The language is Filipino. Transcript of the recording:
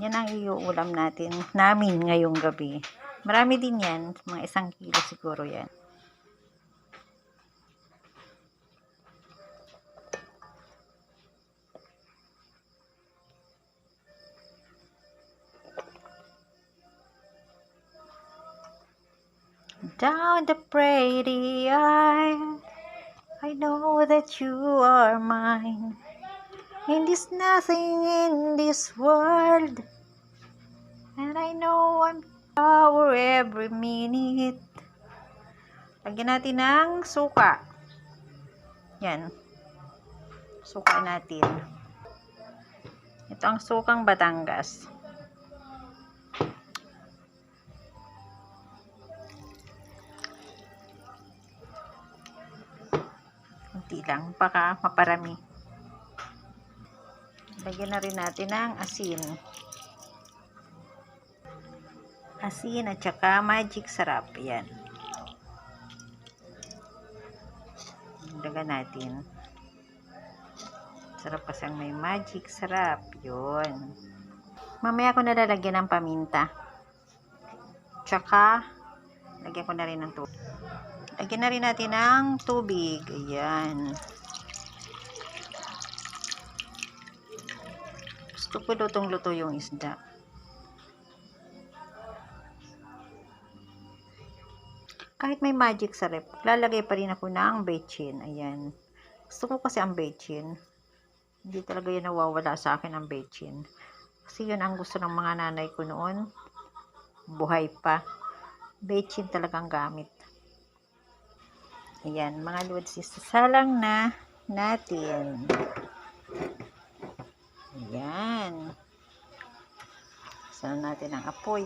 Yan ang iuulam natin, namin ngayong gabi. Marami din yan, mga isang kilo siguro yan. Down the pretty aisle, I know that you are mine. And there's nothing in this world. And I know I'm our every minute. Lagyan natin ng suka. Yan. Suka natin. Ito ang sukang Batangas. Kunti lang. Baka maparami. Lagyan na rin natin ng asin. Asin at saka magic sarap. Yan. Lagyan natin. Sarap kasi may magic sarap. Yun. Mamaya ko nalalagyan ng paminta. Tsaka, lagyan ko na rin ng tubig. Lagyan na rin natin ng tubig. Ayan. Gusto ko lutong-luto yung isda. Kahit may magic sa rep, lalagay pa rin ako ng bechin. Ayan. Gusto ko kasi ang bechin. Hindi talaga yan nawawala sa akin ang bechin. Kasi yun ang gusto ng mga nanay ko noon. Buhay pa. Bechin talagang gamit. Ayan, mga lods, isasalang na natin. Ayan. Saan natin ang apoy.